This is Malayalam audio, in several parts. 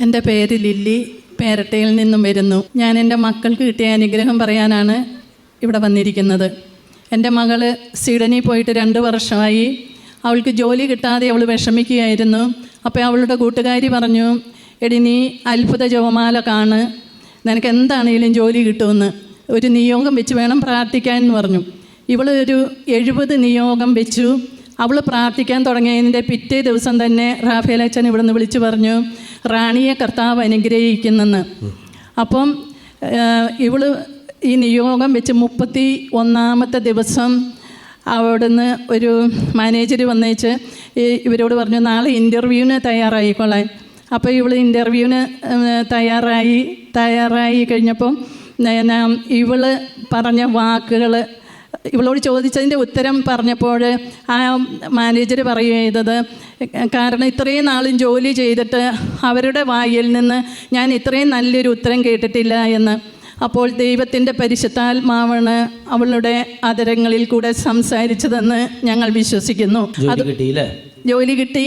എന്റെ പേര് ലില്ലി. പേരട്ടയിൽ നിന്നും വരുന്നു. ഞാൻ എന്റെ മക്കൾക്ക് കിട്ടിയ അനുഗ്രഹം പറയാനാണ് ഇവിടെ വന്നിരിക്കുന്നത്. എന്റെ മകൾ സ്വീഡനിൽ പോയിട്ട് രണ്ട് വർഷമായി. അവൾക്ക് ജോലി കിട്ടാതെ അവൾ വിഷമിക്കുകയായിരുന്നു. അപ്പോൾ അവളുടെ കൂട്ടുകാരി പറഞ്ഞു എടി നീ അത്ഭുത ജപമാല കാണ്. നിനക്ക് എന്താണെങ്കിലും ജോലി കിട്ടുമെന്ന്. ഒരു നിയോഗം വെച്ച് വേണം പ്രാർത്ഥിക്കാൻ എന്ന് പറഞ്ഞു. ഇവൾ ഒരു എഴുപത് നിയോഗം വെച്ചു. അവൾ പ്രാർത്ഥിക്കാൻ തുടങ്ങിയതിന്റെ പിറ്റേ ദിവസം തന്നെ റാഫേൽ അച്ഛൻ ഇവിടെ നിന്ന് വിളിച്ചു പറഞ്ഞു റാണിയെ കർത്താവ് അനുഗ്രഹിക്കുന്നെന്ന്. അപ്പം ഇവൾ ഈ നിയോഗം വെച്ച് മുപ്പത്തി ഒന്നാമത്തെ ദിവസം അവിടുന്ന് ഒരു മാനേജർ വന്നേച്ച് ഇവരോട് പറഞ്ഞു നാളെ ഇന്റർവ്യൂവിന് തയ്യാറായിക്കോളാൻ. അപ്പോൾ ഇവൾ ഇന്റർവ്യൂവിന് തയ്യാറായി തയ്യാറായി കഴിഞ്ഞപ്പം ഇവൾ പറഞ്ഞ വാക്കുകൾ ഇവളോട് ചോദിച്ചതിന്റെ ഉത്തരം പറഞ്ഞപ്പോൾ ആ മാനേജർ പറയുക ചെയ്തത് കാരണം ഇത്രയും നാളും ജോലി ചെയ്തിട്ട് അവരുടെ വായിൽ നിന്ന് ഞാൻ ഇത്രയും നല്ലൊരു ഉത്തരം കേട്ടിട്ടില്ല എന്ന്. അപ്പോൾ ദൈവത്തിന്റെ പരിശുദ്ധാത്മാവാണ് അവളുടെ അതരങ്ങളിൽ കൂടെ സംസാരിച്ചതെന്ന് ഞങ്ങൾ വിശ്വസിക്കുന്നു. അത് കിട്ടിയില്ലേ? ജോലി കിട്ടി.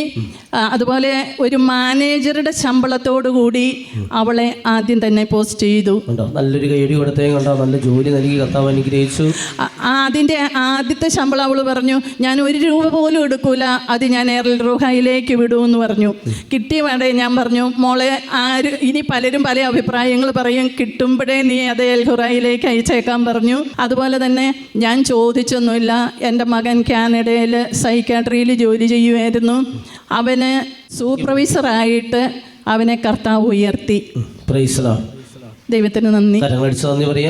അതുപോലെ ഒരു മാനേജറുടെ ശമ്പളത്തോടു കൂടി അവളെ ആദ്യം തന്നെ പോസ്റ്റ് ചെയ്തു. നല്ലൊരു കൈയടി കൊടുത്തേം കണ്ടോ? നല്ല ജോലി നൽകി കർത്താവ് അനുഗ്രഹിച്ചു. അതിന്റെ ആദ്യത്തെ ശമ്പളം അവൾ പറഞ്ഞു ഞാൻ ഒരു രൂപ പോലും എടുക്കൂല അത് ഞാൻ എയർൽ വിടൂ വിടുമെന്ന് പറഞ്ഞു. കിട്ടിയ വേണ്ടേ ഞാൻ പറഞ്ഞു മോളെ ആര് ഇനി പലരും പല അഭിപ്രായങ്ങൾ പറയും കിട്ടുമ്പോഴേ നീ അത് എൽഹുറയിലേക്ക് അയച്ചേക്കാൻ പറഞ്ഞു. അതുപോലെ തന്നെ ഞാൻ ചോദിച്ചൊന്നുമില്ല എന്റെ മകൻ കാനഡയിൽ സൈക്കാട്രിയിൽ ജോലി ചെയ്യുമായിരുന്നു അവന് സൂപ്പർവൈസറായിട്ട് അവനെ കർത്താവ് ഉയർത്തി. ദൈവത്തിന് നന്ദി.